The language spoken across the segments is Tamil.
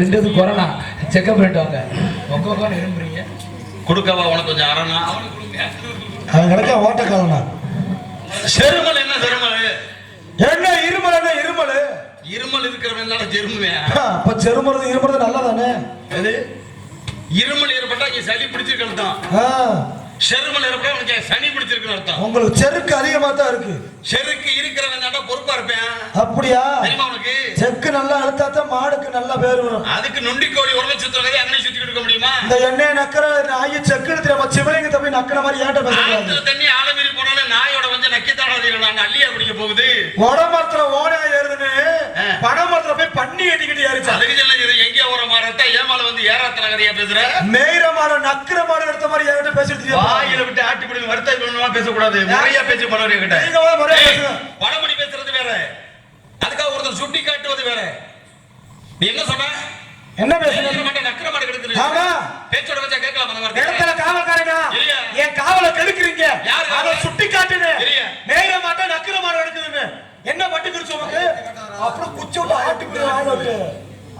ரெண்டு கொரோனா. செக்கப் பண்ணிட்டு வாங்க உங்க விரும்புறீங்க? கொடுக்கவா உனக்கு கொஞ்சம் அரணா அவன் கிடக்க ஓட்டக்காலனா செருமல் என்ன செருமல்? என்ன இருமல் என்ன இருமல்? இருமல் இருக்கிறவன் தானே செருமுவேன் அப்ப செருமறது இருமறது நல்லா தானே இருமல் ஏற்பட்டா இங்க சளி பிடிச்சிருக்கிறது தான். செருமல் ஏற்பட்டா உனக்கு சனி பிடிச்சிருக்குன்னு அர்த்தம். உங்களுக்கு செருக்கு அதிகமா தான் இருக்கு. செருக்கு இருக்கிறவன் தாண்டா பொறுப்பா இருப்பேன். அப்படியா? தெரியுமா உனக்கு? செக்கு நல்லா அழுத்தா தான் மாடுக்கு நல்லா பேர் வரும். அதுக்கு நொண்டி கோழி உடலை சுத்துறதே அங்கே சுத்திட்டு இருக்க முடியுமா? இந்த எண்ணெய் நக்கிற நாயை செக்கு நம்ம சிவலிங்கத்தை போய் நக்கிற மாதிரி ஏட்ட ஆத்துல தண்ணி ஆலமீறி போனாலும் நாயோட வந்து நக்கித்தாடாதீங்க நான் அள்ளியா பிடிக்க போகுது. உடம்பத்துல ஓடா ஏறுதுன்னு. பணமரத்துல போய் பண்ணி கட்டிக்கிட்டு ஏறிச்சா? அதுக்கு சொல்ல இது எங்கே ஒரு மாறத்தா ஏமால வந்து ஏறாத்தல கதையா பேசுற? மேயிற மாடு நக்கிற மாடு எடுத்த மாதிரி என்கிட்ட பேசிட்டு வாயில விட்டு ஆட்டி பிடி வருத்த பண்ணலாம் பேசக்கூடாது. முறையா பேசி பணவரைய கிட்ட. பணமணி பேசுறது வேற. அதுக்காக ஒருத்தர் சுட்டி காட்டுவது வேற. நீ என்ன சொன்ன? என்ன பேசுற பேசுறீங்க மாட்டேன் நக்கிற மாடு கெடுக்குது. ஆமா. பேச்சோட வச்சா கேட்கலாம் அந்த வார்த்தை இடத்துல காவல்காரனா? என் காவலை கெடுக்குறீங்க. யாரு? அதை சுட்டி இல்லையா? மேயிற மாட்டா நக்கிற மாடு எடுக்குதுன்னு என்ன பட்டுக்கிடுச்சு உனக்கு? அப்புறம் குச்சி விட்டு ஆளுக்கு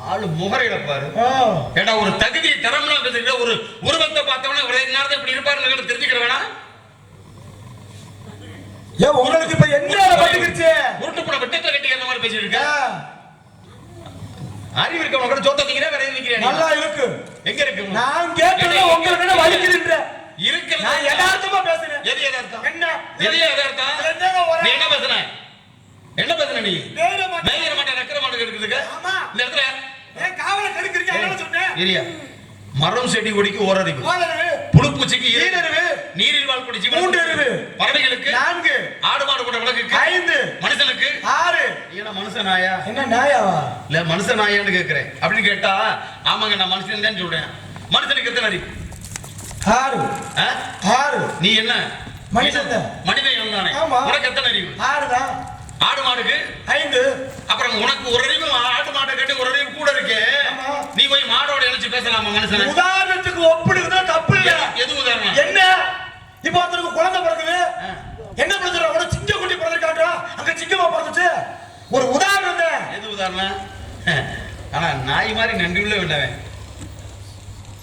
ஆளு முகரையில பாரு. ஏடா ஒரு தகுதி தரம்லாம் பேசுகிற ஒரு உருவத்தை பார்த்தவன ஒரே நேரத்தை இப்படி இருப்பாருன்னு தெரிஞ்சுக்கிற வேணா ஏன் உங்களுக்கு இப்ப என்ன பட்டுக்கிடுச்சு உருட்டு கூட வெட்டத்துல கட்டி அந்த மாதிரி பேசிட்டு இருக்க? அறிவு இருக்க உனக்கு ஜோத்த நிக்கிற வேற எது நிக்கிறியா நீ? நல்லா இருக்கு. எங்க இருக்கு? நான் கேட்டது உங்களுக்கு என்ன வலிக்குதுன்ற. இருக்கிறது நான் யதார்த்தமா பேசுறேன். எது யதார்த்தம்? என்ன? எது யதார்த்தம் இதுல என்னங்க ஒரே- நீ என்ன பேசுன என்ன பேசுன நீ மேயிற மாட்டா மேயிற மாட்டேன் நக்கிற மாட்டேன் இருக்குதுக்கு ஆமா. இந்த இடத்துல ஏன் காவலை கெடுக்குறீங்க என்ன சொன்னேன் ஏரியா. மரம் செடி கொடிக்கு ஓரறிவு. புழுப்பூச்சிக்கு ஈரறிவு, நீரில் வாழ்க்கூடிய ஜீவன் மூன்றறிவு, பறவைகளுக்கு. நான்கு. ஆடு மாடு கூட விளக்குக்கு ஐந்து. மனுஷனுக்கு. ஆறு. ஏன்னா மனுஷன் நாயா? என்ன நாயாவா? இல்ல மனுஷன் நாயான்னு கேக்குறேன். அப்படின்னு கேட்டா ஆமாங்க நான் மனுஷன் தான் சொல்றேன். மனுஷனுக்கு எத்தனை அறிவு? ஆறு? ஆறு. நீ என்ன? மனிதன் தான். மனிதன் தானே ஆமா. உனக்கு எத்தனை அறிவு? ஆறுதான். ஆடு மாடுக்கு? ஐந்து. அப்புறம் உனக்கு ஒரு அறிவு ஆடு மாட்டை கட்டி ஒரு அறிவு கூட இருக்கு. நீ போய் மாடோட இணைச்சு பேசலாமா மனுஷன்? உதாரணத்துக்கு ஒப்பிடுறதா தப்பு இல்ல. எது உதாரணம்? என்ன? இப்ப ஒருத்தருக்கு குழந்தை பிறகுது என்ன பிரச்சனை? உன சிங்க குட்டி பிறந்திருக்காங்க அங்க சிங்கமா பிறந்துச்சு. ஒரு உதாரணம் எது உதாரணம்? ஆனா நாய் மாதிரி நன்றி உள்ள விட்டவன்.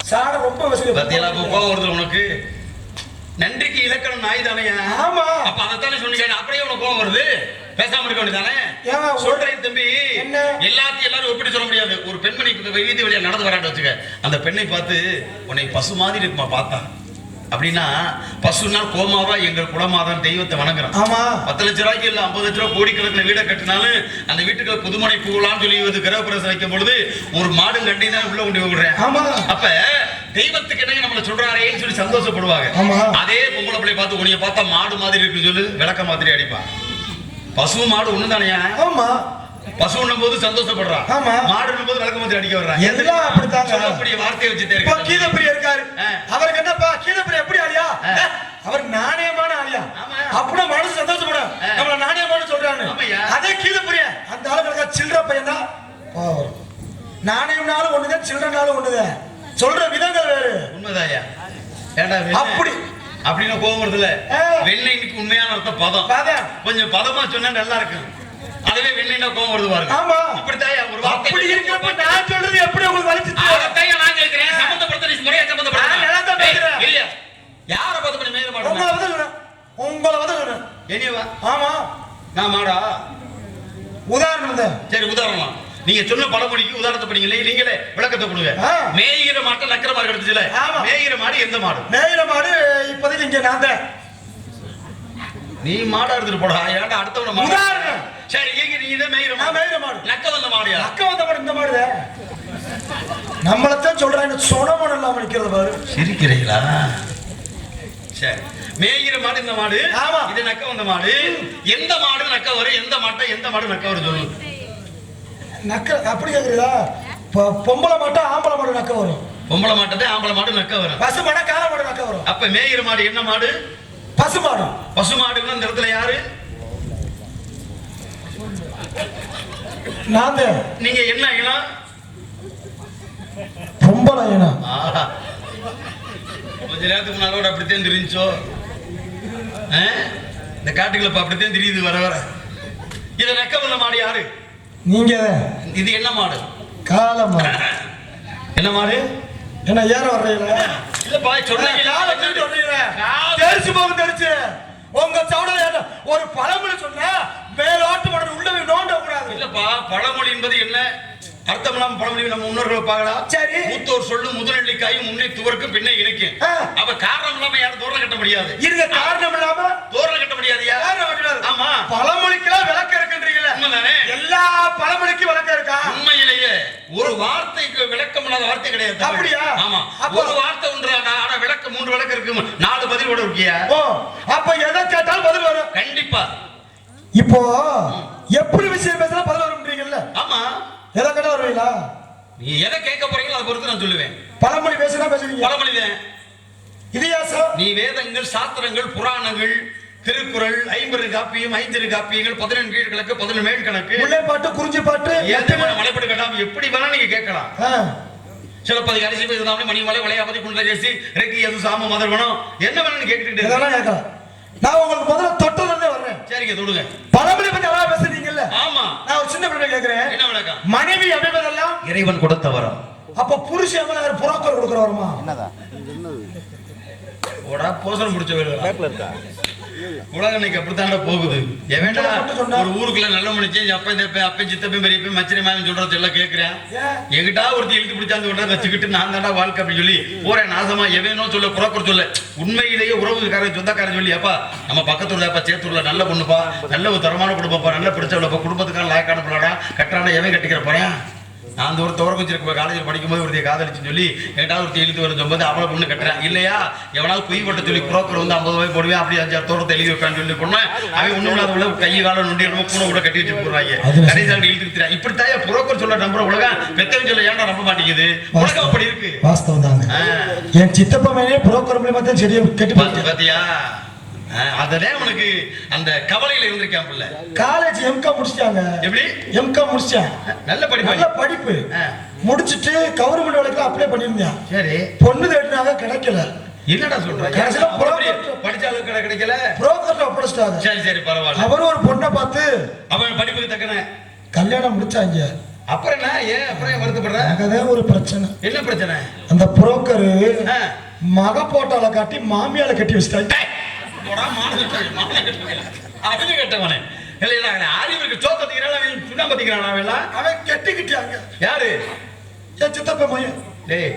சாட ரொம்ப வசதி. பத்தியெல்லாம் இப்ப கோவம் வருது உனக்கு? நன்றிக்கு இலக்கணம் நாய் தானே ஆமா. அப்ப அதைத்தானே சொன்னீங்க அப்படியே உனக்கு கோவம் வருது? பேசாம இருக்க வேண்டியதானே? சொல்றேன் தம்பி. என்ன? எல்லாத்தையும் எல்லாரும் ஒப்பிட்டு சொல்ல முடியாது. ஒரு பெண்மணி வீதி வழியா நடந்து வரான்னு வச்சுக்க. அந்த பெண்ணை பார்த்து உன்னை பசு மாதிரி இருக்குமா பார்த்தா? அப்படின்னா பசுனால் கோமாவா எங்கள் குலமாதான் தெய்வத்தை வணங்குறான். ஆமா. பத்து லட்ச ரூபாய்க்கு இல்ல ஐம்பது லட்ச ரூபாய் கோடிக்கணக்கில் வீடை கட்டினாலும் அந்த வீட்டுக்கு புதுமனை புகழான்னு சொல்லி வந்து கிரகப்பிரவேசம் வைக்கும் பொழுது ஒரு மாடும் கண்டி தான் உள்ள கொண்டு விடுறேன். ஆமா. அப்ப தெய்வத்துக்கு என்னங்க நம்மள சொல்றாரேன்னு சொல்லி சந்தோஷப்படுவாங்க ஆமா. அதே பொம்பளை பிள்ளை பார்த்து உன்னைய பார்த்தா மாடு மாதிரி இருக்குன்னு சொல்லி விளக்க மாதிரி அடிப்பான் பசு மாடு ஒண்ணு தானையா ஆமா பசுன்னும் போது சந்தோஷப்படுறான் ஆமா. மாடுன்னும் போது விளக்க மாதிரி அடிக்க வர்றான் எல்லாம் அப்படித்தாங்க. சொல்லக்கூடிய வார்த்தையை இப்போ இருக்கு கீதப்பிரியா இருக்காரு. அவருக்கு என்னப்பா கீதப்பிரியா எப்படி ஆளியா. அவர் நாணயமான ஆளியா ஆமா. அப்படின்னா மனசு சந்தோஷப்படும். நம்மள நாணயமான சொல்றாங்க. அதே கீதப்பிரியா அந்த ஆளுங்களுக்கு சில்லற பையன் தான். நாணயம்னாலும் ஒண்ணுதான் சில்லறனாலும் ஒண்ணுதான் சொல்ற விதங்கள் வேறு. உண்மைதாயா? அப்படி. அப்படின்னு கோவம் வருதுல. வெண்ணெய்க்கு உண்மையான அர்த்தம் பதம். பதம். கொஞ்சம் பதமா சொன்னா நல்லா இருக்கும். அதுவே வெண்ணெய்னா கோவம் வருது பாருங்க. ஆமா. இப்படித்தாயா ஒரு வார்த்தை அப்படி இருக்கிறப்ப நான் சொல்றது எப்படி உங்களுக்கு வலிச்சுச்சு அதைத்தாயா நான் கேட்கிறேன். சம்பந்தப்படுத்த நீ முறையா சம்பந்தப்படுத்த நான் நல்லா தான் பேசுறேன். இல்லையா? யார பார்த்து பண்ணி மேல உங்களை மாட்டோம் வந்து சொல்றேன். உங்களை வந்து என்னவா ஆமா. நான் மாடா? உதாரணம் சரி உதாரணம். நீங்க சொன்ன பழமொழிக்கு உதாரணத்தை படிங்களே நீங்களே விளக்கத்தை கொடுங்க. ஆ. மேய்கிற மாட்டை நக்கிற மாடு கிடைச்சுல ஆமா. மேய்கிற மாடு எந்த மாடு? மேயிற மாடு இப்போதைக்கு இங்க நான் தான். நீ மாடா எடுத்துட்டு போடா ஏன்டா அடுத்தவன மாடு. சரி இங்க நீ இதை மேய்கிற நான் மாடு மேயிற மாடு. நக்க வந்த மாடியா அக்கா வந்த மாடு இந்த மாடு நம்மளத்தான் சொல்றேன் சொனமன் இல்லாம நிக்கிறது பாரு. சிரிக்கிறீங்களா? சரி. மேய்கிற மாடு இந்த மாடு. ஆமா. இது நக்க வந்த மாடு. எந்த மாடு நக்க வரும் எந்த மாட்டை எந்த மாடு நக்க வரும் சொல்லு. நக்க அப்படி கேக்குறீங்களா? பொம்பளை மாட்டா ஆம்பளை மாடு நக்க வரும். பொம்பளை மாட்டதே ஆம்பளை மாடு நக்க வரும். பசு மாடா காளை மாடு நக்க வரும். அப்ப மேய்கிற மாடு என்ன மாடு? பசு மாடு. பசு மாடுன்னா இந்த இடத்துல யாரு? நான் நீங்க என்ன இனம்? பொம்பளை இனம். கொஞ்ச நேரத்துக்கு முன்னால அப்படித்தான் தெரிஞ்சோ? இந்த காட்டுக்குள்ள அப்படித்தான் தெரியுது வர வர. இத நக்க வந்த மாடு யாரு? நீங்க இது என்ன மாடு? காளை மாடு. என்ன மாடு? என்ன ஏற வர்றீங்களா? இல்லப்பா சொன்னீங்க காலை தூக்கிட்டு வர்றீங்களா? கால் தெரிச்சு போகும் தெரிச்சு. உங்க சவுடல ஒரு பழமொழி சொன்னா மேலோட்டு மடல் உள்ள போய் நோண்ட கூடாது. இல்லப்பா பழமொழி என்பது என்ன? அர்த்தம் இல்லாம பழமொழி நம்ம முன்னோர்களை பார்க்கலாம் சரி. மூத்தோர் சொல்லும் முதலெள்ளிக்காயும் முன்னே துவர்க்கும் பின்னே இணைக்கும். ஆ. அப்ப காரணம் இல்லாம யாரும் தோரணம் கட்ட முடியாது. இருக்க காரணம் இல்லாம தோரணம் கட்ட முடியாதுயா காரணம் கிடையாது. ஆமா. பழமொழிக்கெல்லாம் விளக்கம் இருக்குன்றீங்களே உண்மைதானே? எல்லா பழமொழிக்கும் விளக்கம் இருக்கா? உண்மையிலேயே ஒரு வார்த்தைக்கு விளக்கம் இல்லாத வார்த்தை கிடையாது. அப்படியா? ஆமா. அப்போ- ஒரு வார்த்தை ஒன்று ஆனா விளக்கம் மூன்று விளக்கம் இருக்கு. நாலு பதில் கூட இருக்கியா? ஓ அப்ப எதை கேட்டாலும் பதில் வரும். கண்டிப்பா. இப்போ எப்படி விஷயம் பேசினா பதில் வரும்ன்றீங்கல்ல? ஆமா. எதை கேட்டா வருவீங்களா நீ எதை கேட்க போறீங்களோ அதை பொறுத்து நான் சொல்லுவேன். பழமொழி பேசினா பேசுவீங்க. பழமொழிதான் இதிகாசம்? நீ வேதங்கள் சாஸ்திரங்கள் புராணங்கள் திருக்குறள் ஐம்பது காப்பியம் ஐந்திரு காப்பியங்கள் பதினெண்டு கீழ் கணக்கு பதினெண்டு மேல் கணக்கு. முல்லை பாட்டு குறிஞ்சி பாட்டு ஏத்தமான மலைப்படு கட்டாம எப்படி வேணா நீங்க கேட்கலாம். சிலப்பதி அரிசி இதுதாமே மணிமலை வளையாபதி குண்டகேசி ரெக்கி அது சாம மதர்வனம் என்ன வேணும்னு கேட்டுக்கிட்டு நான் உங்களுக்கு முதல்ல வர்றேன் சரிங்க தொடுங்க. பழமொழி பத்தி அழகா பேசுறீங்கல்ல? ஆமா. நான் ஒரு சின்ன பிள்ளை கேட்கிறேன் என்ன விளக்கம்? மனைவி இறைவன் கொடுத்த வரம். அப்ப புருஷன் எவ்வளவு புரோக்கர் கொடுக்குற வருமா? ஓடா போசனம் முடிச்ச வேலை. உலகம் இன்னைக்கு அப்படித்தாண்டா போகுது? சொன்னா? ஒரு ஊருக்குள்ள நல்ல மனுச்சு அப்ப இந்த அப்ப சித்தப்பன் பெரியப்பன் மச்சனை மாமன் சொல்றது எல்லாம் கேட்கிறேன்? எங்கிட்டா ஒருத்தி இழுத்து பிடிச்சாந்து கொண்டா வச்சுக்கிட்டு நான் தாண்டா வாழ்க்கை அப்படின்னு சொல்லி போறேன் நாசமா எவனோ சொல்ல புறக்குற சொல்ல. உண்மையிலேயே உறவுக்காரன் சொந்தக்காரன் சொல்லி அப்பா நம்ம பக்கத்துல அப்பா சேத்தூர்ல நல்ல பொண்ணுப்பா நல்ல ஒரு தரமான குடும்பப்பா நல்ல பிடிச்சவளப்பா குடும்பத்துக்கான லாயக்கான பிள்ளாடா கட்டான எவன் கட்டிக்கிற போறேன்? நான் அந்த ஒரு துவர வச்சிருக்க காலேஜில் படிக்கும்போது ஒருத்தைய காதலிச்சுன்னு சொல்லி என்கிட்ட ஒருத்தி எழுதி வர சொல்லும்போது அவளை பொண்ணு கட்டுறேன் இல்லையா? எவனாவது பொய் பட்ட சொல்லி புரோக்கர் வந்து ஐம்பது ரூபாய் போடுவேன் அப்படி அஞ்சாறு தோட்டத்தை எழுதி வைப்பான்னு சொல்லி பொண்ணு அவன் ஒண்ணு இல்லாத உள்ள கை காலம் நொண்டி என்னமோ கூட கூட கட்டி வச்சு போடுறாங்க. அது கடைசியாக இழுத்து வித்துறான் இப்படித்தான் புரோக்கர் சொல்ல நம்புற உலகம்? பெத்தவன் சொல்ல ஏன்டா நம்ப மாட்டேங்குது? உலகம் அப்படி இருக்கு. வாஸ்தவம் தாங்க. என் சித்தப்பா மேலே புரோக்கர் மூலியமா தான் செடியை கட்டி பாத்து அதனே அவனுக்கு அந்த கவலையில இருந்திருக்கான் புள்ள. காலேஜ் எம்கா முடிச்சிட்டாங்க. எப்படி? எம்கா முடிச்சிட்டேன். நல்ல படிப்பு. நல்ல படிப்பு. முடிச்சிட்டு கவர்மெண்ட் வேலைக்கு அப்ளை பண்ணியிருந்தேன். சரி. பொண்ணு தேடினாங்க கிடைக்கல. என்னடா சொல்ற? கடைசியில படிச்ச அளவுக்கு கிடை- கிடைக்கல? புரோக்கர்ட்ட ஒப்படைச்சிட்டாங்க. சரி சரி பரவாயில்ல. அவர் ஒரு பொண்ணை பார்த்து அவன் படிப்புக்கு தக்கன. கல்யாணம் முடிச்சாங்க. அப்புறம் என்ன? ஏன் அப்புறம் ஏன் வருத்தப்படுற? அங்கதான் ஒரு பிரச்சனை. என்ன பிரச்சனை? அந்த புரோக்கரு. மக போட்டால காட்டி மாமியால கட்டி வச்சிட்டாங்க. அறிவு கெட்டவனே. இல்லை, இல்லை, அவன் அறிவுக்கு சோத்த தீக்கிறான், அவன் சுண்ணாம்பு தீக்கிறானா அவன் எல்லாம்? அவன் கட்டிக்கிட்டாங்க யாரு? என் சித்தப்பா மையன் டேய்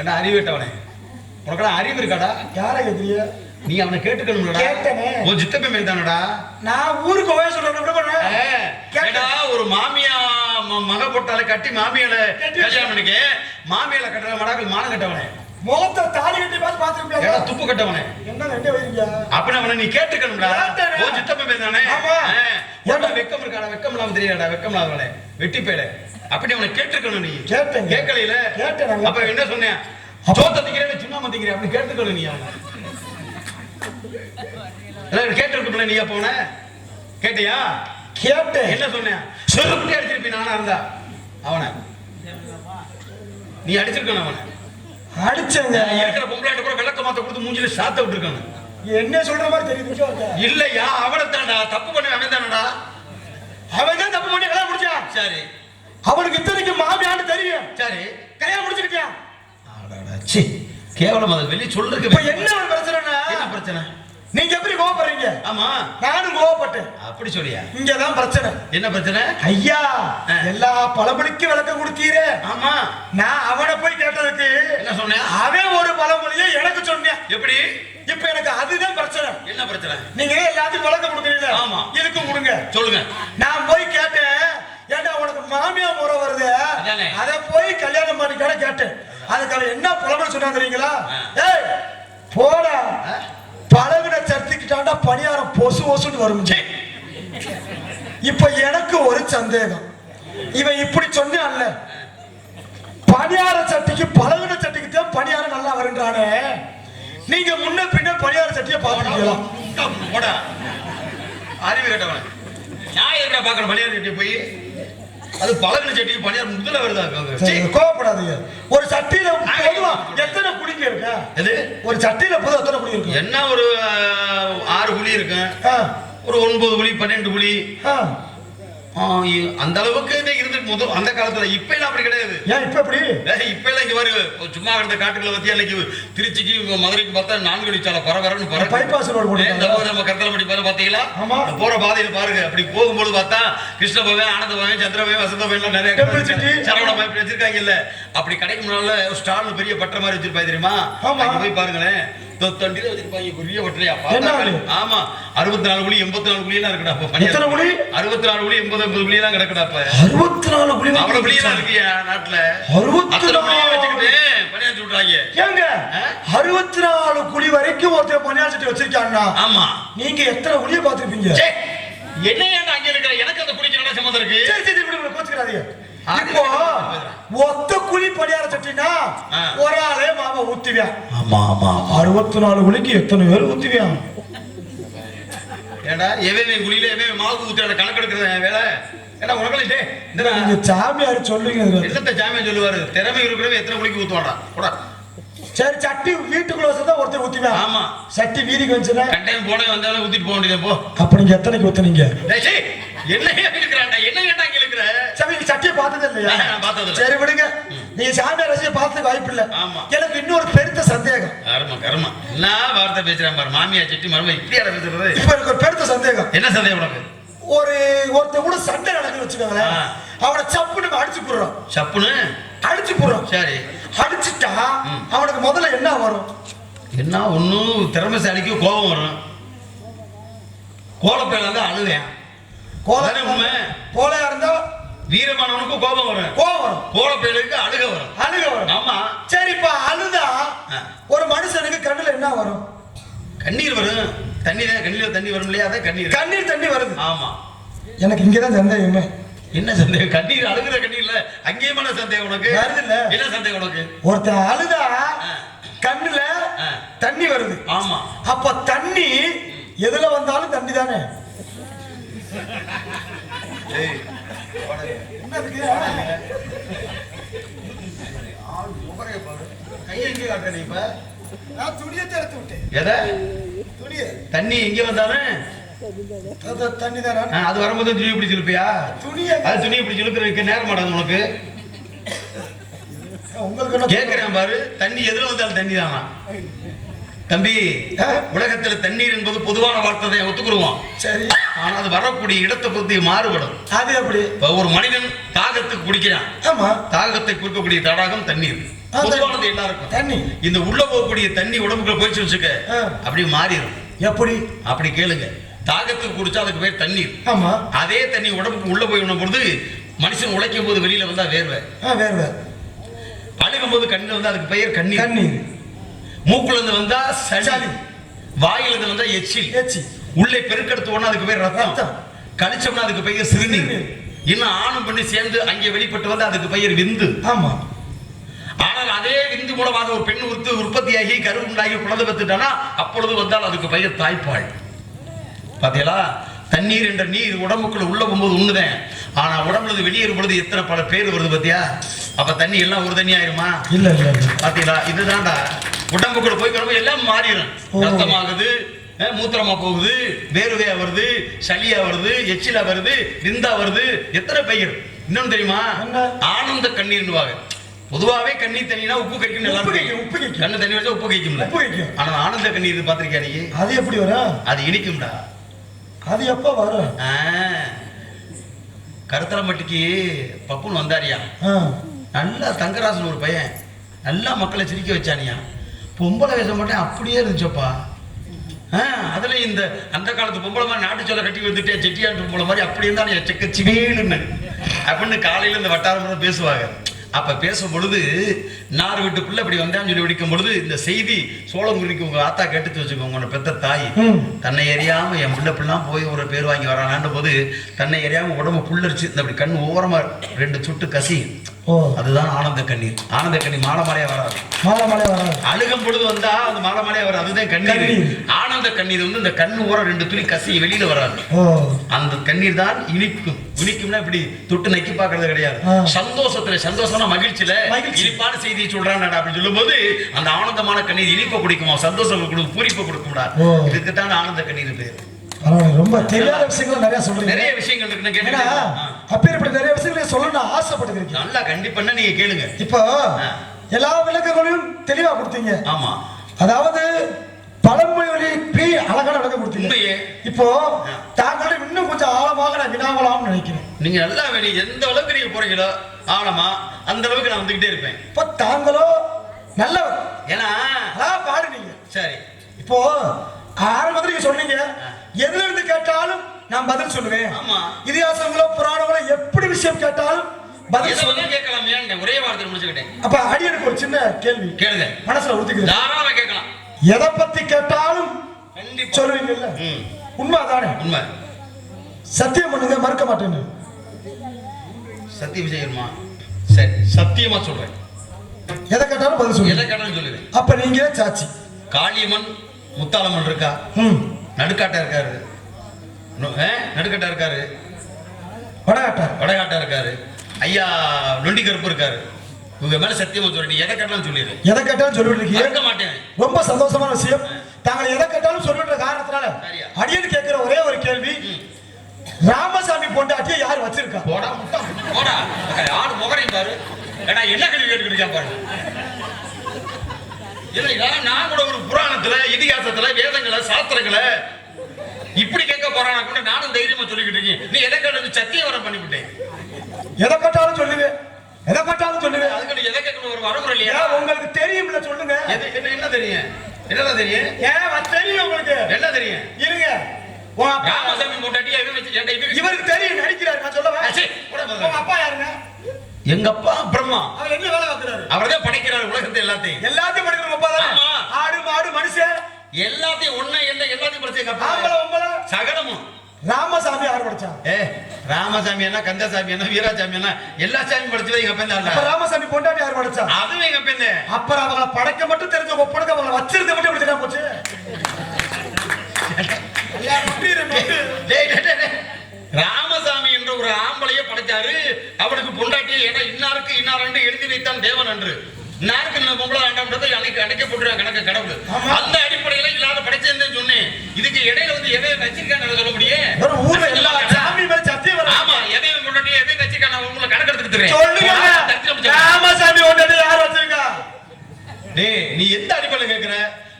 என்ன அறிவு கெட்டவனே. உனக்கெல்லாம் அறிவு இருக்காடா? யாரை கேட்கறிய நீ அவனை கேட்டுக்கணும்லடா. கேட்டனே. உன் சித்தப்பை மேல் தானடா? நான் ஊருக்கு போய் சொல்றேன் விட பண்ணேன் கேட்டேன். ஏடா ஒரு மாமியா மக போட்டால கட்டி மாமியால கட்டி கல்யாணம் பண்ணிக்க. மாமியால கட்டுற மடாக்கள் மானம் கட்டவனே. முகத்தை தாலி கட்டி பார்த்து ஏடா பார்த்துருப்பேன் துப்பு கட்டவனே. என்ன ரெண்டு வைங்க அப்ப நீ கேட்டுக்கணும்டா. கேட்டேனே. உன் சித்தப்பை ஆமா. ஏடா வெக்கம் இருக்காடா வெக்கம் இல்லாம தெரியாடா வெக்கம் இல்லாதவனே வெட்டி பேட அப்படி அவனை கேட்டுக்கணும் நீ. கேட்டேங்க. கேட்கலையில? கேட்டேன். அப்ப என்ன சொன்னேன்? சோத்த திக்கிறேன் சுண்ணாம திக்கிறேன் அப்படி கேட்டுக்கணும் நீ அவனை. கேட்டிருக்கல நீ அவனை கேட்டியா? கேட்டேன். என்ன சொன்னேன்? செருப்பி அடிச்சிருப்பி நானா இருந்தா. அவனை. நீ அடிச்சிருக்கணும் அவனை. அடிச்சேங்க. இருக்கிற பொம்பளாட்ட கூட விளக்க மாத்த கொடுத்து மூஞ்சில சாத்த விட்டுருக்கணும் என்ன சொல்ற மாதிரி தெரியுது? இல்லையா அவனை தான்டா தப்பு பண்ண அவன் தானடா அவன் தான் தப்பு பண்ணி கல்யாணம் முடிச்சான். சரி. அவனுக்கு இத்தனைக்கு மாமியான்னு தெரியும். சரி. கல்யாணம் முடிச்சுக்கிட்டான். அடடா, சீ கேவலம் அதை வெளியே இப்ப சொல்றதுக்கு என்ன பிரச்சனைனா? என்ன பிரச்சனை? நீங்க எப்படி கோவப்படுறீங்க? ஆமா. நானும் கோவப்பட்டேன். அப்படி சொல்லியா? இங்கதான் பிரச்சனை. என்ன பிரச்சனை? ஐயா. எல்லா பழமொழிக்கும் விளக்கம் கொடுத்தீரே. ஆமா. நான் அவனை போய் கேட்டதுக்கு என்ன சொன்னேன் அவன் ஒரு பழமொழியை எனக்கு சொன்னேன். எப்படி? இப்ப எனக்கு அதுதான் பிரச்சனை. என்ன பிரச்சனை? நீங்க எல்லாத்துக்கும் விளக்கம் கொடுக்குறீங்க. ஆமா. இதுக்கும் கொடுங்க. சொல்லுங்க. நான் போய் கேட்டேன். ஏண்டா உனக்கு மாமியா முறை வருது. அத போய் கல்யாணம் பண்ணிக்கான கேட்டேன். அதுக்கு அவன் என்ன பழமொழி சொன்னா தெரியுங்களா. ஏய் போடா. சத்திக்கிட்டாண்டா பணியாரம் பொசு ஒசுன்னு வரும் இப்ப எனக்கு ஒரு சந்தேகம். இவன் இப்படி சொன்னான்ல. பணியார சட்டிக்கு பழகுன சட்டிக்கு தான் பணியாரம் நல்லா வருன்றானே நீங்க முன்ன பின்ன பணியார சட்டிய பாத்துருக்கீங்களா அறிவு கேட்டவன். நான் எங்கடா பாக்குற சட்டி போய். அது பழகின சட்டி பணியார் முதல்ல வருதா அங்க? சீ, சரி, கோவப்படாதீங்க. ஒரு சட்டியில எத்தனை குடிக்க இருக்கு? எது? ஒரு சட்டியில பொதுவா எத்தனை குடி இருக்கு? என்ன ஒரு ஆறு புலி இருக்கும் ஆ, ஒரு ஒன்பது புலி பன்னெண்டு இ- அந்த அளவுக்கு இருந்துட்டு முத அந்த காலத்துல இப்ப எல்லாம் அப்படி கிடையாது. ஏன் இப்ப எப்படி ஏய், இப்ப எல்லாம் இங்க பாரு சும்மா இருந்த காட்டுக்குள்ள பத்தி அன்னைக்கு திருச்சிக்கு மதுரைக்கு பார்த்தா நான்கு அடிச்சால பரபரன்னு இந்த போது நம்ம கருத்தலப்பட்டி பாரு பாத்தீங்களா? ஆமா. போற பாதையில பாருங்க அப்படி போகும்போது பார்த்தா கிருஷ்ண பவன் ஆனந்த பவன் சந்திர பவன் வசந்த பவன் எல்லாம் நிறைய Temple city. சரவண பவன் இப்படி வச்சிருக்காங்க இல்ல அப்படி கடைக்கு முன்னால ஸ்டால் பெரிய பற்ற மாதிரி வச்சிருப்பாங்க தெரியுமா? போய் பாருங்களேன். தொண்டில வச்சிருப்பாங்க? ஆமா அறுபத்தி நாலு குழி எண்பத்தி நாலு குழி எல்லாம் இருக்குடா எத்தனை குழி? அறுபத்தி நாலு குழி எண்பது எண்பது குழி எல்லாம் கிடக்குடா அறுபத்தி நாலு குழி அவ்வளவு குழியெல்லாம் இருக்குயா நாட்டுல? அறுபத்தி நாலு வச்சுக்கிட்டு பணியாற்றி விட்றாங்க ஏங்க அறுபத்தி நாலு குழி வரைக்கும் ஒருத்தர் பணியாச்சிட்டு வச்சிருக்காங்கன்னா ஆமா. நீங்க எத்தனை குழிய பாத்திருப்பீங்க என்ன அங்க இருக்கிற? எனக்கு அந்த குடிக்க என்ன சம்மந்தம் இருக்கு. சரி கோச்சுக்கிறாதீங்க இப்போ? ஒத்த குழி பணியார சட்டினா. ஒரு ஆளே மாமா ஊத்துவியான் ஆமா ஆமா அறுபத்தி நாலு குழிக்கு எத்தனை பேர் ஊத்துவியான் ஏடா எவன் குழியில எவன் மாவு ஊத்துற கணக்கு எடுக்கிறது என் வேலை? ஏடா உனக்கு இந்த சாமியார் சொல்லுங்க ஜாமியம் சொல்லுவாரு? திறமை இருக்கிறவன் எத்தனை குழிக்கு ஊத்துவாடா போடா. சரி சட்டி வீட்டுக்குள்ள வச்சா ஒருத்தர் ஊத்துவியான் ஆமா. சட்டி வீதிக்கு வந்துச்சுன்னா? கண்டையும் போனே வந்தாலும் ஊத்திட்டு போக வேண்டியது போ. அப்ப நீங்க எத்தனைக்கு ஊத்துனீங்க? என்ன இருக்கிறான்டா என்ன கேட்டா இங்க இருக்கிற சரி நீங்க சட்டியை பார்த்தது இல்லையா. சரி விடுங்க. நீங்க சாமியார் ரசியை பார்த்ததுக்கு வாய்ப்பு இல்ல. எனக்கு இன்னொரு பெருத்த சந்தேகம். கர்ம கர்ம என்ன வார்த்தை பேசுறான் பாரு. மாமியா செட்டி மரும இப்படி யார பேசுறது? இப்ப எனக்கு ஒரு பெருத்த சந்தேகம். என்ன சந்தேகம் உனக்கு? ஒரு ஒருத்தர் கூட சண்டை நடக்குன்னு வச்சுக்கோங்களேன். அவனை சப்பு நம்ம அடிச்சு போடுறோம். சப்புன்னு? அடிச்சு போடுறோம். சரி. அடிச்சுட்டா அவனுக்கு முதல்ல என்ன வரும்? என்ன ஒன்றும் திறமைசாலிக்கு கோபம் வரும். கோலப்பையில வந்து அழுவேன் அதானே உண்மை? கோலையா இருந்தா வீரமானவனுக்கு கோபம் வரும். கோவம் வரும். கோலப்பையலுக்கு அழுக வரும். அழுக வரும். ஆமா. சரி இப்ப அழுதா. ஒரு மனுஷனுக்கு கண்ணுல என்ன வரும்? கண்ணீர் வரும். தண்ணீர் கண்ணீர் தண்ணி வரும் இல்லையா? அதான் கண்ணீர். கண்ணீர் தண்ணி வருது. ஆமா. எனக்கு இங்கதான் சந்தேகமே. என்ன சந்தேகம்? கண்ணீர் அழுகுற கண்ணீர்ல அங்கேயுமான சந்தேகம் உனக்கு? என்ன சந்தேகம் உனக்கு? ஒருத்தன் அழுதா. கண்ணுல. தண்ணி வருது. ஆமா. அப்ப தண்ணி எதுல வந்தாலும் தண்ணி தானே தண்ணி எங்க வந்தாலும் தண்ணி தானே? அது வரும்போது துணி பிடிச்சி இழுப்பியா துணியை. அது துணியை பிடிச்சி இழுக்கிறதுக்கு நேரம் மாட்டாது உனக்கு. உங்களுக்கு கேட்கிறேன் பாரு தண்ணி எதுல வந்தாலும் தண்ணி. தானா தம்பி? உலகத்துல தண்ணீர் என்பது பொதுவான வார்த்தை ஒத்துக்குருவோம். சரி. ஆனா அது வரக்கூடிய இடத்தை பொறுத்து மாறுபடும். அது எப்படி? இப்ப ஒரு மனிதன் தாகத்துக்கு குடிக்கிறான். ஆமா. தாகத்தை குடிக்கக்கூடிய தடாகம் தண்ணீர். பொதுவானது எல்லாருக்கும் தண்ணி. இந்த உள்ள போகக்கூடிய தண்ணி உடம்புக்குள்ள போயிடுச்சு வச்சுக்க. அப்படி மாறிடும். எப்படி? அப்படி கேளுங்க. தாகத்துக்கு குடிச்சா அதுக்கு பேர் தண்ணீர். ஆமா. அதே தண்ணி உடம்புக்கு உள்ள போய் பொழுது மனுஷன் உழைக்கும் போது வெளியில வந்தா வேர்வை. வேற அழுகும் போது கண்ணில் வந்து அதுக்கு பெயர் கண்ணீர். கண்ணீர். மூக்குல இருந்து வந்தா சளி. சளி. வாயில இருந்து வந்தா எச்சில் ஏச்சி உள்ளே பெருக்கெடுத்து உடனே அதுக்கு பேர் ரத்தம். கழிச்சோம்னா அதுக்கு பெயர் சிறுநீர். இன்னும் ஆணும் பண்ணி சேர்ந்து அங்கே வெளிப்பட்டு வந்து அதுக்கு பெயர் விந்து. ஆமா. ஆனால் அதே விந்து மூலமாக ஒரு பெண் உற்பத்தி உற்பத்தியாகி கரு உண்டாகி குழந்தை பெற்றுட்டானா அப்பொழுது வந்தால் அதுக்கு பெயர் தாய்ப்பால். பாத்தீங்களா? தண்ணீர் என்ற நீர் உடம்புக்குள்ள உள்ள போகும்போது உண்ணுதேன் ஆனா உடம்புல வெளியேறும் பொழுது எத்தனை பல பேர் வருது பாத்தியா? அப்ப தண்ணி எல்லாம் ஒரு தண்ணி ஆயிருமா? இல்ல இல்ல. பாத்தீங்களா? இதுதான்டா. உடம்புக்குள்ள போய் வரும்போது எல்லாம் மாறிடும். ரத்தமாகுது மூத்திரமா போகுது வேர்வையா வருது சளியா வருது எச்சிலா வருது விந்தா வருது எத்தனை பெயர் இன்னொன்னு தெரியுமா? ஆனந்த கண்ணீர்னுவாங்க பொதுவாவே கண்ணீர் தண்ணினா உப்பு எல்லாரும் கறிக்கும், உப்பு கறிக்கும். கண்ணு தண்ணி வச்சா உப்பு கறிக்கும்ல உப்பு கறிக்கும். ஆனா ஆனந்த கண்ணீர் பாத்திருக்கியா நீ? அது எப்படி வரும்? அது இனிக்கும்டா. அது எப்ப வரும்? ஆ. கருத்தலம்பட்டிக்கு பப்புன்னு வந்தாரியா. நல்லா தங்கராசன் ஒரு பையன். நல்லா மக்களை சிரிக்க வச்சானியா. பொம்பளை வேஷம் மட்டும் அப்படியே இருந்துச்சப்பா. ஆ, அதுல இந்த அந்த காலத்து பொம்பளை மாதிரி நாட்டு சொல்ல கட்டி வந்துட்டே செட்டியாண்டு பொம்பளை மாதிரி அப்படி இருந்தா செக்க சிவேலுன்னு. அப்படின்னு காலையில இந்த வட்டாரம் பேசுவாங்க. அப்ப பேசும் பொழுது நார் வீட்டு பிள்ளை இப்படி வந்தான்னு சொல்லி வெடிக்கும் பொழுது இந்த செய்தி சோழங்குடிக்கு உங்க ஆத்தா கேட்டுச்சு வச்சுக்கோங்க உங்க பெத்த தாய். தன்னை எறியாம என் பிள்ளை பிள்ளாம் போய் ஒரு பேர் வாங்கி வரானான்ற போது தன்னை எறியாம உடம்பு புல்லரிச்சு இந்த அப்படி கண் ஓரமா ரெண்டு சுட்டு கசி. அதுதான் ஆனந்த கண்ணீர். ஆனந்த கண்ணீர் மாலை மாலையா வராது. மழை மழை வராது. அழுகும் பொழுது வந்தா அது மாலை மாலையா வராது. அதுதான் கண்ணீர். ஆனந்த கண்ணீர் வந்து இந்த கண் ஊற ரெண்டு துளி கசி வெளியில வராது. அந்த கண்ணீர் தான் இனிக்கும். இனிக்கும்னா இப்படி தொட்டு நக்கி பார்க்கறது கிடையாது. சந்தோஷத்துல சந்தோஷம்னா மகிழ்ச்சியில மகிழ்ச்சி. இனிப்பான செய்தியை சொல்றான் அப்படின்னு சொல்லும்போது அந்த ஆனந்தமான கண்ணீர் இனிப்பை குடிக்குமா? சந்தோஷம் கொடுக்கும் பூரிப்பை கொடுக்கும்டா. ஓ. இதுக்குத்தான் ஆனந்த கண்ணீர் பேர். ரொம்ப தெரியாத விஷயங்கள் நிறைய சொல்றீங்க. நிறைய விஷயங்கள் இருக்குன்னு கேட்டீங்க அப்பேற்பட்ட நிறைய விஷயங்களை சொல்லணும்னு ஆசைப்பட்டுக்கிறீங்க நல்லா கண்டிப்பா நீங்க கேளுங்க. இப்போ எல்லா விளக்கங்களையும் தெளிவா கொடுத்தீங்க. ஆமா. அதாவது பழமொழி பி அழகான விளக்கம் கொடுத்தீங்க. இப்போ தாங்களும் இன்னும் கொஞ்சம் ஆழமாக நான் வினாவலாம்னு நினைக்கிறேன். நீங்க நல்லா வேணி எந்த அளவுக்கு நீங்க போறீங்களோ ஆழமா அந்த அளவுக்கு நான் வந்துகிட்டே இருப்பேன். இப்போ தாங்களோ நல்லவர் ஏன்னா பாடுனீங்க. சரி. இப்போ ஆரம்பத்துல நீங்க சொன்னீங்க. எதுல இருந்து கேட்டாலும் நான் பதில் சொல்லுவேன். ஆமா. இதிகாசங்களோ புராணங்களோ எப்படி விஷயம் கேட்டாலும் பதில் வேணா கேட்கலாம் ஏன்? ஒரே வார்த்தை முடிச்சுக்கிட்டேன். அப்ப அடியனுக்கு ஒரு சின்ன கேள்வி. கேளுங்க. மனசுல ஊத்திக்குது தாராளமா கேட்கலாம். எதை பத்தி கேட்டாலும் சொல்லுவீங்கல்ல? ம். உண்மைதானே உண்மை. சத்தியம் பண்ணுங்க மறுக்க மாட்டேன்னு. சத்தியம் செய்யணுமா? சரி சத்தியமா சொல்றேன். எதை கேட்டாலும் பதில் சொல்லுங்க. எதை கேட்டாலும் சொல்லுவேன். அப்ப நீங்க சாட்சி. காளியம்மன் முத்தாளம்மன் இருக்கா? ம். நடுக்காட்டா இருக்காரு? நடுக்காட்டா இருக்காரு. வடகாட்டார் வடகாட்டா இருக்காரு. ஐயா நொண்டி கருப்பு இருக்காரு. உங்க மேல சத்தியமா சொல்றேன். நீ எதை கேட்டாலும் சொல்லிடு. எதை கேட்டாலும் சொல்லிட்டு மறக்க மாட்டேன். ரொம்ப சந்தோஷமான விஷயம். தாங்கள் எதை கேட்டாலும் சொல்லுன்ற காரணத்தினால. அடியன் கேட்கிற ஒரே ஒரு கேள்வி. ராமசாமி பொண்டாட்டியை யார் வச்சிருக்கா? போடா போடா. ஆடு முகரையும் பாரு. ஏடா என்ன கேள்வி கேட்டுக்கிட்டு இருக்கா பாரு இல்லையா நான் கூட ஒரு புராணத்துல இதிகாசத்துல வேதங்களை சாஸ்திரங்களை இப்படி கேட்க போறானா கூட நானும் தைரியமா சொல்லிக்கிட்டு இருக்கேன். நீ எதை கேட்டது? சத்தியவரம் பண்ணிவிட்டேன். எதை கேட்டாலும் சொல்லுவேன் எதை கேட்டாலும் சொல்லுவேன் அதுக்கு எதை கேட்கணும்? ஒரு வரமுறை இல்லையா? உங்களுக்கு தெரியும்ல சொல்லுங்க. என்ன என்ன தெரியும்? என்னடா தெரியும்? ஏன் தெரியும் உங்களுக்கு. என்ன தெரியும்? இருங்க. ராமசாமி இது இவருக்கு தெரியும் நடிக்கிறாரு. நான் சொல்லவா? ஆ, சரி, போடா முதல்ல. உங்க அப்பா யாருங்க? எங்க அப்பா பிரம்மா. அவர் என்ன வேலை பார்க்கிறாரு? அவர்தான் படைக்கிறார் உலகத்தை எல்லாத்தையும். எல்லாத்தையும் படிக்கிற உங்க அப்பா தானே ஆமா. ஆடு மாடு மனுஷன் எல்லாத்தையும் ஒண்ணா என்ன எல்லாத்தையும் படிச்சு சகலமும். ராமசாமி யார் படிச்சா? ஏ ராமசாமி என்ன கந்தசாமி என்ன வீராசாமி என்ன எல்லா சாமியும் படிச்சது எங்க அப்பா ராமசாமி பொண்டாட்டி யார் படிச்சா? அதுவும் எங்க அப்பா அப்புறம் அவங்கள படைக்க மட்டும் தெரிஞ்ச ஒப்படைக்க அவங்கள வச்சிருக்க மட்டும் தான் போச்சு. ராமசாமி என்ற ஒரு ஆம்பளைய படைச்சாரு. அவனுக்கு பொண்டாட்டி ஏன்னா இன்னாருக்கு இன்னார் எழுதி வைத்தான் தேவன் என்று இன்னாருக்கு இந்த பொம்பளை ஆண்டாம்ன்றது அன்னைக்கு அன்னைக்கே போட்டுருவாங்க கணக்கு கடவுள். அந்த அடிப்படையில இல்லாத படைச்சேன்னு சொன்னேன். இதுக்கு இடையில வந்து எதை வச்சிருக்கான்னு சொல்ல முடியும் ஒரு ஊர்ல எல்லா சாமி மேல சத்தியம் ஆமா எதை பொண்டாட்டி எதை வச்சிருக்கான் நான் உங்களுக்கு கணக்கு எடுத்துட்டு தரேன். சொல்லுங்க. ராமசாமி பொண்டாட்டி யார் வச்சிருக்கா? டேய் நீ எந்த அடிப்படையில் கேக்குற?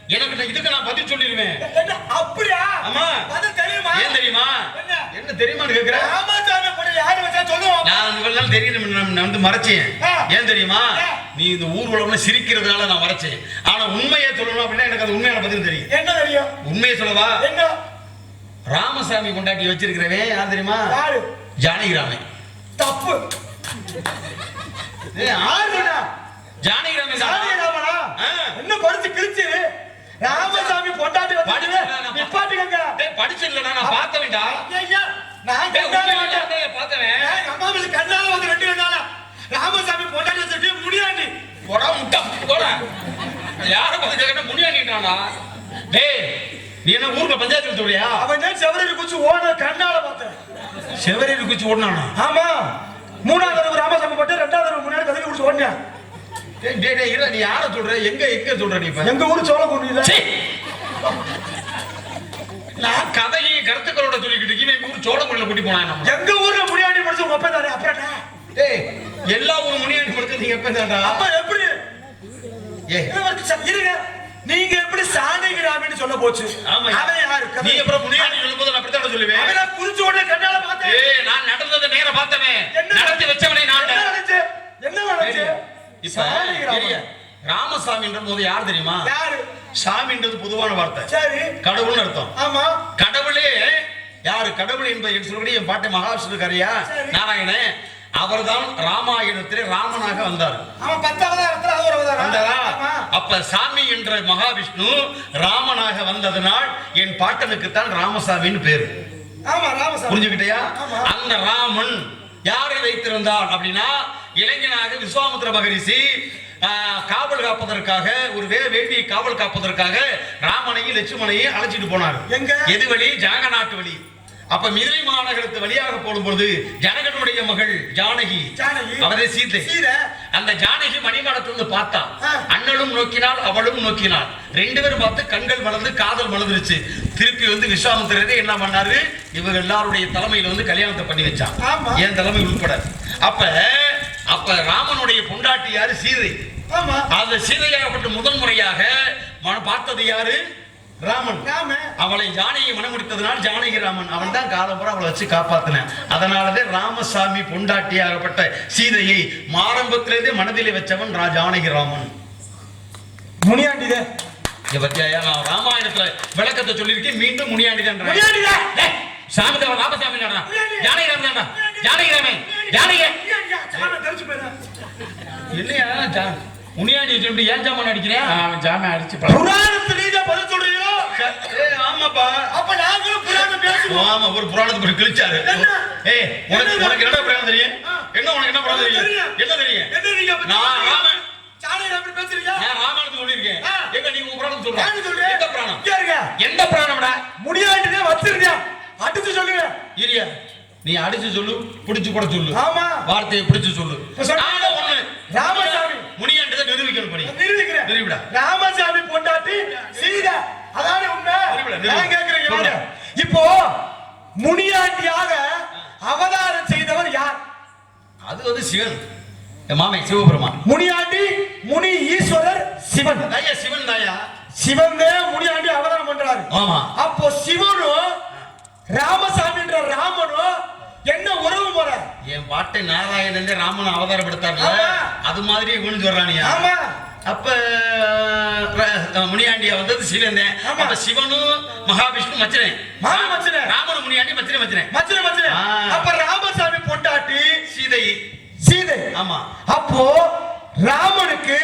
எனக்கு இதுக்கு நான் பதில் சொல்லிடுவேன். என்ன அப்படியா? ஆமா. அது தெரியுமா? ஏன் தெரியுமா? என்ன? என்ன தெரியுமான்னு கேக்குற? ராமசாமி பொண்டாட்டி யார் வச்சா சொல்லுவோம். நான் இவ்வளவு நாள் தெரியும் நான் வந்து மறைச்சேன். ஏன் தெரியுமா. நீ இந்த ஊர்வலம்ல சிரிக்கிறதுனால நான் மறைச்சேன். ஆனா உண்மையை சொல்லணும் அப்படின்னா எனக்கு அது உண்மையான பதில் தெரியும். என்ன தெரியும்? உண்மையை சொல்லவா? என்ன? ராமசாமி கொண்டாட்டி வச்சிருக்கிறவன் யார் தெரியுமா? யாரு? ஜானகிராமன் தப்பு. ஜானகிராமன் சாமி. என்ன படிச்சு கிழிச்சு ராமசாமி பொண்டாட்டி நான் நிப்பாட்டுங்க டேய், படிச்சிடலடா, நான் பார்த்தவேன்டா ஐயா நான் பார்த்தேன். அம்மா மேல கண்ணால வந்து ரெண்டு கண்ணால. ராமசாமி பொண்டாட்டி வச்சிருக்கே முடியாண்டி போடா முட்டா. போடா. யார பார்த்து முனியாண்டிட்டானா டேய் நீ என்ன ஊர்ல பஞ்சாயத்துல சொல்றியா? அவன் என்ன செவரடி குச்சி ஓட கண்ணால பார்த்தேன். செவரேறி குச்சி ஓடுனானா? ஆமா. மூணாவது ராமசாமி போட்டு ரெண்டாவது முன்னாடி கதவி குடிச்சு ஓடினேன். இரு, நீ யார சொல்ற? எங்க எங்க சொல்ற நீ எங்க ஊரு சோழகுண்டியில சீ! நான் கதையை கருத்துக்களோட சொல்லிக்கிட்டு இருக்கேன். இவன் ஊர் சோழக்குடியில கூட்டி போனா எங்க ஊர்ல முடியாண்டி படிச்சு உங்க அப்பா தானே அப்புறம் என்ன? டேய் எல்லா ஊர் முனியாண்டி படுத்து நீங்க எப்ப தாண்டா அப்ப எப்படி? இருங்க. நீங்க எப்படி சாணிகிராமின்னு சொல்ல போச்சு? ஆமா. அவன் யாரு? நீ அப்புறம் முனியாண்டி சொல்லும்போது நான் அப்படித்தான் சொல்லுவேன். அவனை குறிச்சு உடனே கண்ணால பார்த்தேன். நான் நடந்ததை நேர பார்த்தவன்? நடத்தி வச்சவனே நான் என்ன நடந்துச்சு? என்ன நடந்துச்சு? இப்ப. பெரிய ராமசாமின்ற போது யார் தெரியுமா? யாரு? சாமின்றது பொதுவான வார்த்தை. சரி. கடவுள்னு அர்த்தம். ஆமா. கடவுளே யாரு? கடவுள் என்பதை சொல்லக்கூடிய என் பாட்டு மகாவிஷ்ணுக்காரியா சரி. நாராயணன் அவர்தான் ராமாயணத்திலே ராமனாக வந்தார். அப்ப சாமி என்ற மகாவிஷ்ணு ராமனாக வந்ததனால் என் பாட்டனுக்கு தான் ராமசாமின்னு பேரு. புரிஞ்சுக்கிட்டயா. அந்த ராமன் யாரை வைத்திருந்தார் அப்படின்னா இளைஞனாக விஸ்வாமித்திர மகரிஷி காவல் காப்பதற்காக ஒரு வே வேண்டியை காவல் காப்பதற்காக ராமனையும் லட்சுமணையும் அழைச்சிட்டு போனார். எங்க? எது வழி? ஜாக நாட்டு வழி. அப்ப மிதிரை மாநகரத்து வழியாக போடும்பொழுது ஜனகனுடைய மகள் ஜானகி ஜானகி. அவரே சீதை. அந்த ஜானகி மணிமடத்திலிருந்து பார்த்தா. அண்ணனும் நோக்கினாள் அவளும் நோக்கினாள். ரெண்டு பேரும் பார்த்து கண்கள் மலர்ந்து காதல் மலர்ந்துருச்சு. திருப்பி வந்து விஸ்வாமித்திரரே என்ன பண்ணாரு? இவங்க எல்லாருடைய தலைமையில வந்து கல்யாணத்தை பண்ணி வச்சான். என் தலைமை உட்பட அப்ப அப்ப ராமனுடைய பொண்டாட்டி யாரு? சீதை. ஆமா. அந்த சீதையாகப்பட்ட முதல் முறையாக பார்த்தது யாரு? ராமன். ராம அவளை ஜானகி மனமுடித்ததனால் ஜானகி ராமன். அவன் தான் காலம்புற அவளை வச்சு காப்பாத்தினான். அதனாலதான் ராமசாமி பொண்டாட்டியாகப்பட்ட சீதையை மாரம்பத்திலேயே மனதிலே வச்சவன் ஜானகி ராமன். முனியாண்டிதே. நான் ராமாயணத்துல விளக்கத்தை சொல்லியிருக்கேன். மீண்டும் முனியாண்டி தான் முனியாண்டிதே சாமி ராமசாமி ஜானகி ராமன். ஜானகி ராமன். ஜானகி. இல்லையா முனியாண்டி சொல்லிட்டு ஏன் ஜாமான் அடிக்கிறேன் அவன் ஜாம அடிச்சு புராணத்தை நீங்க பதில் சொல்றீங்களோ ஏய், ஆமாப்பா. அப்ப நாங்களும் புராணம் பேசுவோம். ஆமா ஒரு புராணத்தை போட்டு கிழிச்சாரு? ஏய் உனக்கு? உனக்கு என்ன புராணம் தெரியும். என்ன உனக்கு என்ன புராணம் தெரியும்? தெரியும். என்ன தெரியும்? என்ன அப்ப நான்? ராமன். சாலை ராமன் பேசுறீங்க நான் ராமாயணத்தை சொல்லியிருக்கேன். எங்க நீங்க உங்க புராணம் யாரு சொல்றேன்? எந்த புராணம்? இருங்க. எந்த புராணம்டா? முனியாண்டிதே வச்சிருங்க. அடிச்சு சொல்லுங்க. இரியா நீ அடிச்சு சொல்லு புடிச்சு கூட சொல்லு. ஆமா. வார்த்தையை பிடிச்சு சொல்லு. ஒண்ணு. ராமசாமி. நிரூபிடா. ராமசாமி பொண்டாட்டி சீதா. அதானே உண்மை. நான். வாங்க. இப்போ முனியாண்டியாக அவதாரம் செய்தவர் யார்? அது வந்து சிவன். மாமே சிவபெருமான். முனியாண்டி முனி ஈஸ்வரர் சிவன். தாயா சிவன் தாயா? சிவன் முனியாண்டி அவதாரம் பண்றாரு. ஆமா. அப்போ சிவனும் ராமசாமின்ற ராமனும் என்ன உறவு முறை என் பாட்டை நாராயணன் ராமன் அவதாரம் எடுத்தார்ல ஆமா. அது மாதிரி இவனு சொல்றானியா ஆமா. அப்ப முனியாண்டியா வந்தது சிவன். அப்ப சிவனும் மகாவிஷ்ணு மச்சனே மாம மச்சினன். ராமன் முனியாண்டி மச்சனே மச்சனே மச்சின மச்சின. அப்ப ராமசாமி பொண்டாட்டி சீதை சீதை ஆமா அப்போ ராமனுக்கு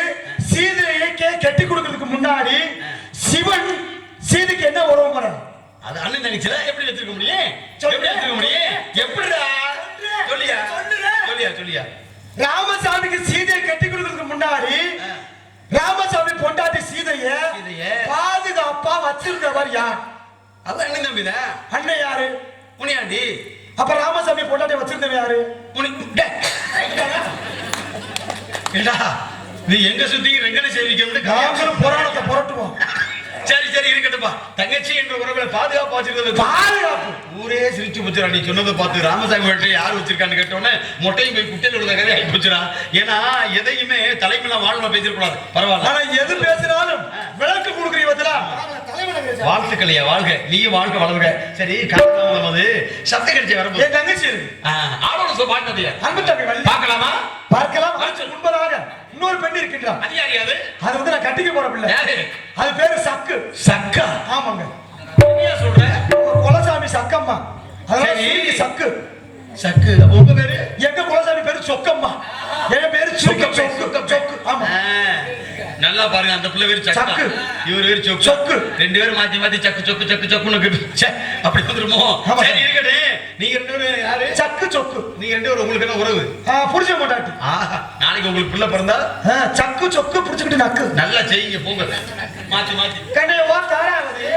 சீதையை கே- கட்டி கொடுக்கிறதுக்கு முன்னாடி சிவன் சீதைக்கு என்ன உறவு முறை அது அண்ணன் தங்கச்சில எப்படி வச்சிருக்க முடியும். எப்படி வச்சிருக்க முடியும் எப்படிடா சொல்லு. சொல்லியா. சொல்லியா சொல்லியா ராமசாமிக்கு சீதையை கட்டி கொடுக்கிறதுக்கு முன்னாடி. ராமசாமி பொண்டாட்டி சீதைய. பாதுகாப்பா வச்சிருந்தவர் யார்? அது அண்ணன் தம்பிதான் அண்ணன் யாரு? முனியாண்டி. அப்ப ராமசாமி பொண்டாட்டி வச்சிருந்தவன் யாரு. ஏண்டா நீ எங்க சுத்தி ரெங்கனை சேவிக்க நாங்களும் புராணத்தை புரட்டுவோம். சரி சரி இருக்கட்டும்பா தங்கச்சி என்ற உறவுல பாதுகாப்பு வச்சிருந்தது பாதுகாப்பு. ஊரே சிரிச்சு போச்சுடா. நீ சொன்னதை பார்த்து ராமசாமி வீட்டை யார் வச்சிருக்கான்னு கேட்டோன்னே மொட்டையும் போய் குட்டையில் உள்ள கதை ஆகி போச்சுடா ஏன்னா எதையுமே தலைமையில வாழ்மா பேசிடக்கூடாது. பரவாயில்ல. ஆனா எது பேசினாலும் விளக்கு கொடுக்குறீங்க பத்திலா வாழ்த்துக்களையா? வாழ்க. நீயும் வாழ்க வளர்க. சரி காலம் போது சத்த கடிச்சு வரும்போது. என் தங்கச்சி. இருக்கு ஆ, ஆளோட சொல் பாட்டியா அன்பு தம்பி வள்ளி. பார்க்கலாமா? பார்க்கலாம். முன்பதாக இன்னொரு பெண் இருக்கின்றார் அது? யார் யாரு அது வந்து நான் கட்டிக்க போற பிள்ளை. யாரு அது பேரு சக்கு. சக்கா? ஆமாங்க. என்னையா சொல்ற? குலசாமி சக்கம்மா. அதனால சரி. சக்கு. சக்கு. உங்க பேரு? எங்க குலசாமி பேரு சொக்கம்மா. என் பேரு சுருக்கி சொக்கு சொக்கு. ஆமா. ஆ, நல்லா பாருங்க அந்த பிள்ளை பேரு சக்கா. இவர் பேரு சொக்கு. சொக்கு. ரெண்டு பேரும் மாத்தி மாத்தி சக்கு சொக்கு சக்கு சொக்குன்னு அப்படி வந்துருமோ. சரி இருக்கட்டே நீங்க ரெண்டு பேரும் யாரு? சக்கு சொக்கு. நீங்க ரெண்டு பேரும் உங்களுக்கு என்ன உறவு? புடிச்ச மாட்டாட்டி நாளைக்கு உங்களுக்கு பிள்ளை பிறந்தா? சக்கு சொக்கு புடிச்சுக்கிட்டு நக்கு. நல்லா செய்யுங்க போங்க. மாத்தி மாத்தி. கண்ணையவா தாராவது